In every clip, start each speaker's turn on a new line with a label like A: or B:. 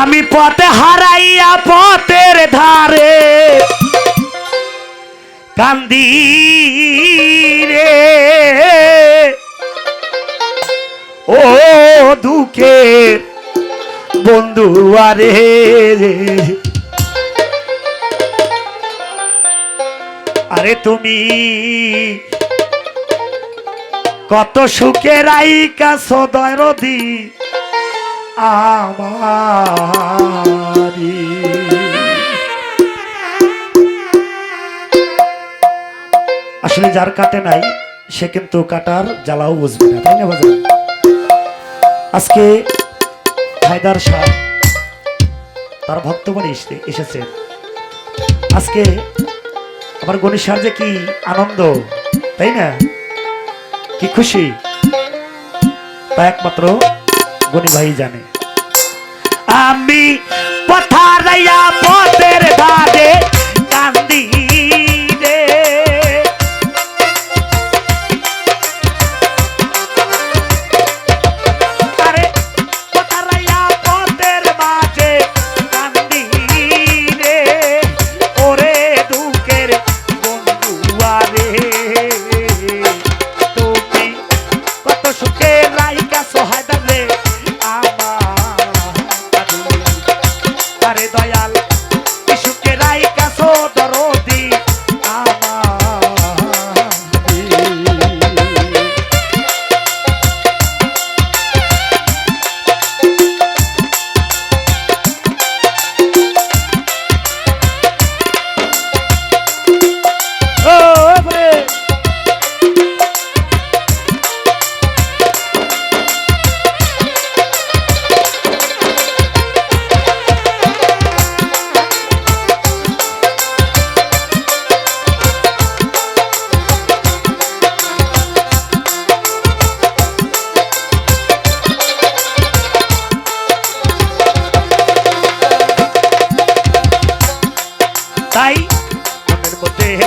A: আমি পথে হারাইয়া পথের ধারে কান্দি রে ও দুঃখের বন্ধু আরে আরে তুমি কত সুখের আইকা সদয় রদি। আমারি। আসলে যার কাটে নাই, সে কিন্তু কাটার জ্বালাও বুঝবে না, তাই না বাজার আজকে হায়দার শাহ তার ভক্তবাড়ি এসে এসেছে। আজকে আমার গণেশার যে কি আনন্দ, তাই না? কি খুশি? তা একমাত্র গণি ভাই জানে। আমি পথারাইয়া পথের ধারে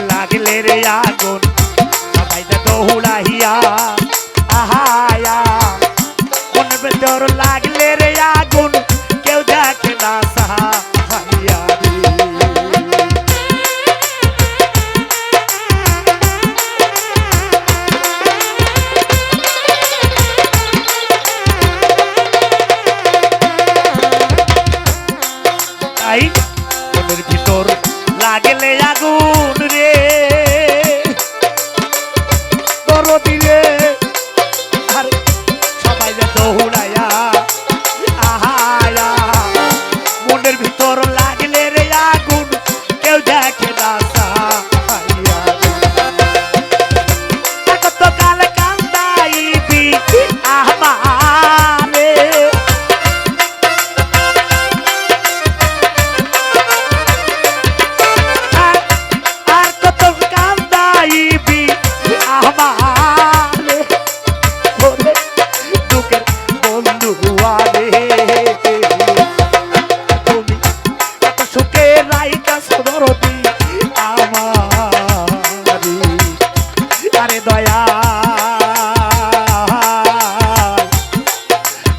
A: লাগলে রে আগুন। সবাই যে দৌড়াইয়া, আহায়া। কোন ভেতর লাগলে রে আগুন, কেউ দেখে না সাহাইয়া মনের ভিতর লাগলে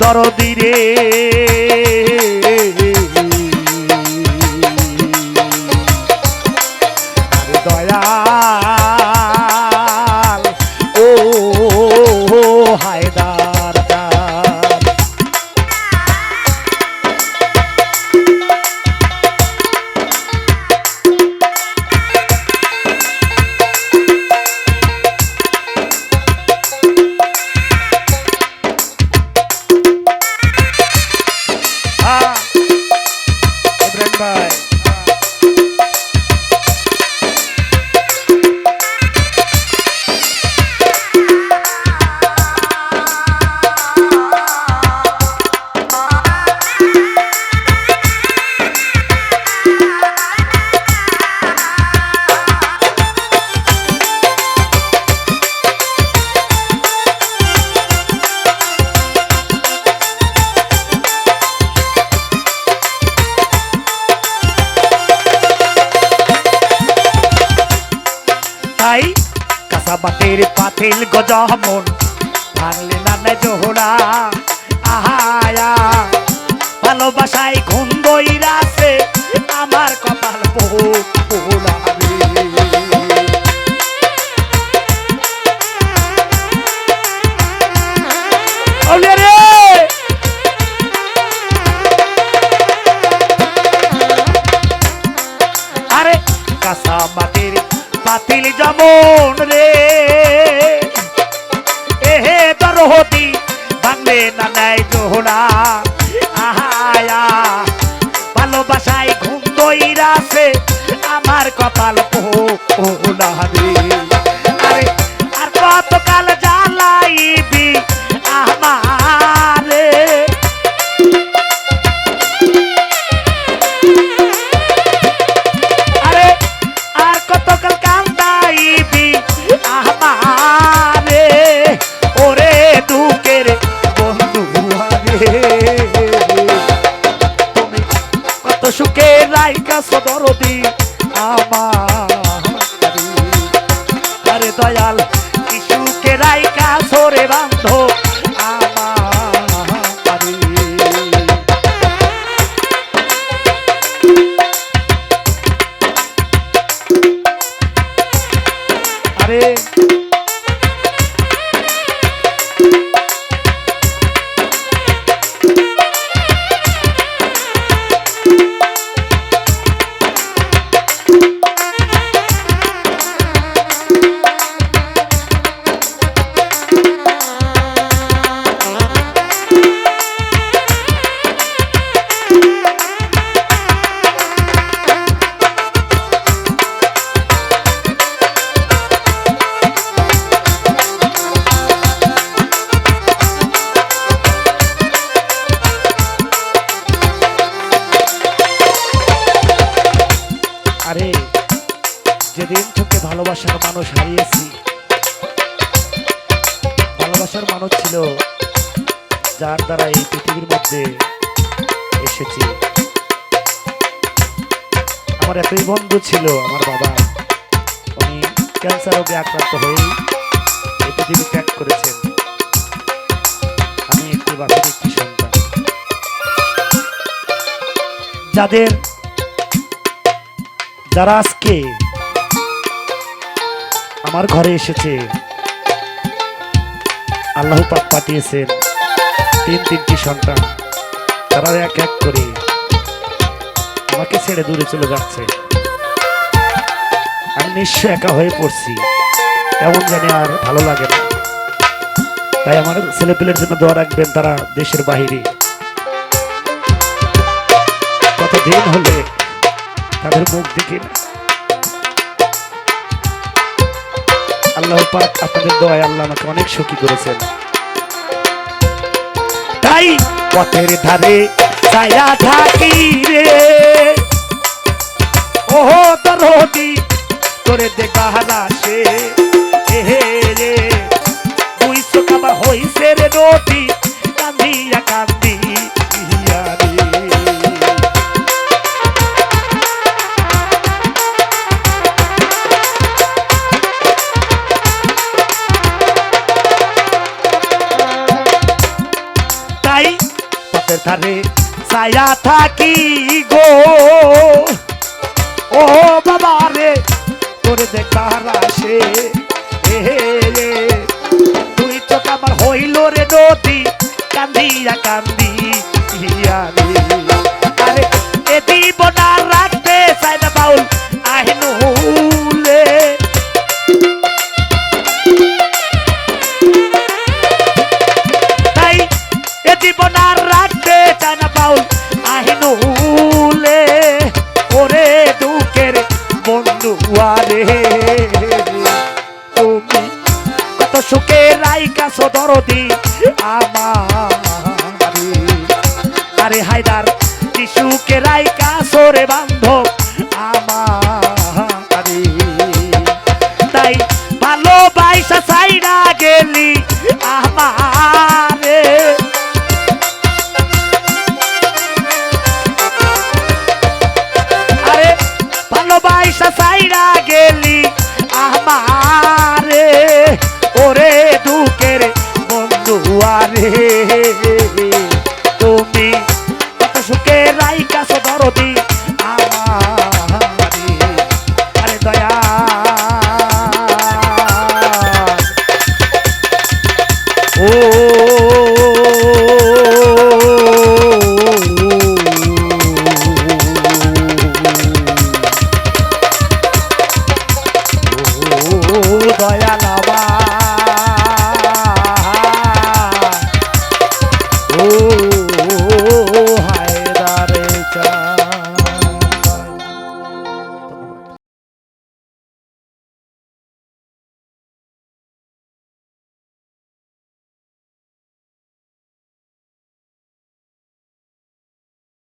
A: দরদি বাতের গজা গজমন সদরদি আমার আরে, যেদিন থেকে ভালোবাসার মানুষ হারিয়েছি, ভালোবাসার মানুষ ছিল যার দ্বারা এই পৃথিবীর মধ্যে এসেছি। আমার একই বন্ধু ছিল আমার বাবা। উনি ক্যান্সার রোগে আক্রান্ত হয়ে এই পৃথিবী ত্যাগ করেছেন। আমি একটি বাসের একটি সন্তান যাদের যারা আজকে আমার ঘরে এসেছে, আল্লাহ পাক পাঠিয়েছেন তিন তিনটি সন্তান। তারা এক এক করে আমাকে ছেড়ে দূরে চলে যাচ্ছে। আমি নিঃস্ব একা হয়ে পড়ছি, এমন জানি আর ভালো লাগে না। তাই আমার ছেলেপেলের জন্য দোয়া রাখবেন তারা দেশের বাহিরে। কতদিন হলে তাদের মুখ দেখি না। আল্লাহ পাক আপনাদের দোয়ায় আল্লাহ আমাকে অনেক সুখী করেছেন। তাই পথের ধারে ছায়া থাকি রে। ওহো তোর তোরে দেখারা সে। হে রে। ছায়া থাকি গো। ও বাবা রে, তোরে দেখার আসে। তুই চোখ আমার হইল রে নদী, কান্দিয়া কান্দি ইয়া রে রাইকা দরদি? আমার। আরে হায়দার কি সুখে রাইকা সরে বান্ধব